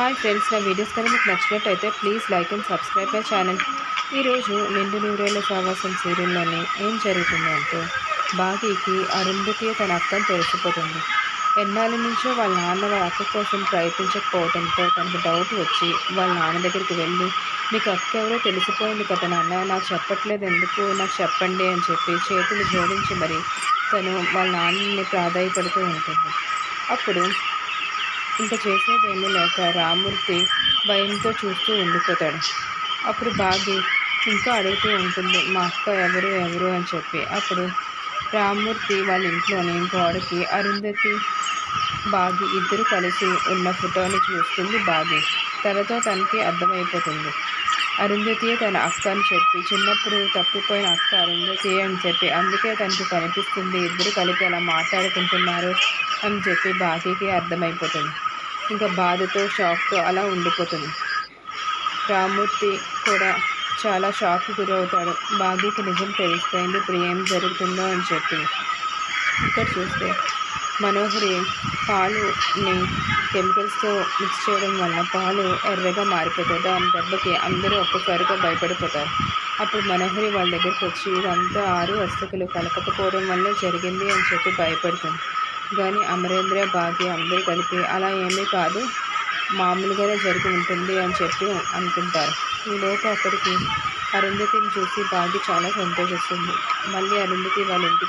Hi friends నా videos కానీ మీకు నచ్చినట్టయితే please like and subscribe my channel. ఈరోజు నిండు నూరేళ్ళ సావాసం సీరియల్లోని ఏం జరుగుతుందంటే బాగీకి అరుంధతి తన అక్కను తెలిసిపోతుంది. ఎన్నాళ్ళ నుంచో వాళ్ళ నాన్న వాళ్ళ అక్క కోసం ప్రయత్నించకపోవడంతో తనకు డౌట్ వచ్చి వాళ్ళ నాన్న దగ్గరికి వెళ్ళి మీకు అక్క ఎవరో తెలిసిపోయింది కదా నాన్న నాకు చెప్పట్లేదు ఎందుకు నాకు చెప్పండి అని చెప్పి చేతులు జోడించి మరి తను వాళ్ళ నాన్నని ప్రాధాయపడుతూ ఉంటుంది. అప్పుడు ఇంకా చేసేదేమీ లేక రామూర్తి భయంతో చూస్తూ ఉండిపోతాడు. అప్పుడు బాగి ఇంకా అడుగుతూ ఉంటుంది మా అక్క ఎవరు ఎవరు? అని చెప్పి. అప్పుడు రామూర్తి వాళ్ళ ఇంట్లోని గోడకి అరుంధతి బాగి ఇద్దరు కలిసి ఉన్న ఫోటోని చూస్తుంది బాగి. తనతో తనకి అర్థమైపోతుంది. అరుంధతి తన అక్క అని చెప్పి చిన్నప్పుడు తప్పిపోయిన అక్క అరుంధతి అని చెప్పి అందుకే తనకి కనిపిస్తుంది ఇద్దరు కలిపి అలా మాట్లాడుకుంటున్నారు అని చెప్పి బాకీకి అర్థమైపోతుంది. ఇంకా బాధతో షాక్తో అలా ఉండిపోతుంది. రామూర్తి కూడా చాలా షాక్కి గురవుతాడు. బాగీకి నిజం తెలిసిపోయింది ఇప్పుడు ఏం జరుగుతుందో అని చెప్పి. ఇక్కడ చూస్తే మనోహరి పాలుని కెమికల్స్తో మిక్స్ చేయడం వల్ల పాలు ఎర్రగా మారిపోతాయి. దాని దెబ్బకి అందరూ ఒక్కసారిగా భయపడిపోతారు. అప్పుడు మనోహరి వాళ్ళ దగ్గరికి వచ్చి ఇదంతా ఆరు వస్తువులు కలపకపోవడం వల్ల జరిగింది అని చెప్పి భయపడుతుంది. కానీ అమరేంద్ర భాగ్య అందరూ కలిపి అలా ఏమీ కాదు. మామూలుగానే జరిగి ఉంటుంది అని చెప్పి అనుకుంటారు. ఈలోపు అక్కడికి అరుంధతిని చూసి భాగ్య చాలా సంతోషిస్తుంది. మళ్ళీ అరుంధతి వాళ్ళ ఇంటికి